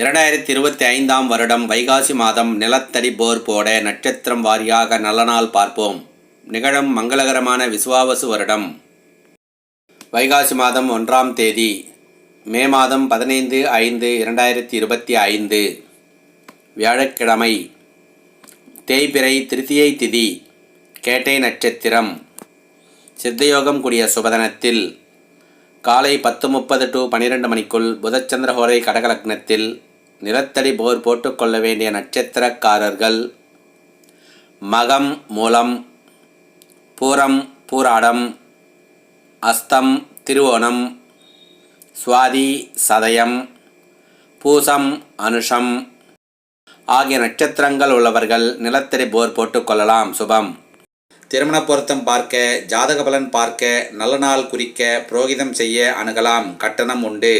இரண்டாயிரத்தி இருபத்தி ஐந்தாம் வருடம் வைகாசி மாதம் நிலத்தடி போர் போட நட்சத்திரம் வாரியாக நல்ல நாள் பார்ப்போம். நிகழும் மங்களகரமான விசுவாவசு வருடம். வைகாசி மாதம் ஒன்றாம் தேதி மே மாதம் பதினைந்து ஐந்து இரண்டாயிரத்தி இருபத்தி ஐந்து வியாழக்கிழமை தேய்பிறை திருத்தியை திதி கேட்டை நட்சத்திரம். சித்தயோகம் கூடிய சுபதனத்தில் காலை பத்து முப்பது டு பன்னிரெண்டு மணிக்குள் புதச்சந்திரஹோரை கடகலக்னத்தில் நிலத்தடி போர் போட்டுக்கொள்ள வேண்டிய நட்சத்திரக்காரர்கள். மகம் மூலம் பூரம் பூராடம் அஸ்தம் திருவோணம் சுவாதி சதயம் பூசம் அனுஷம் ஆகிய நட்சத்திரங்கள் உள்ளவர்கள் நிலத்தடி போர் போட்டுக்கொள்ளலாம் சுபம். திருமண பொருத்தம் பார்க்க ஜாதக பலன் பார்க்க நல்ல நாள் குறிக்க புரோகிதம் செய்ய அணுகலாம். கட்டணம் உண்டு.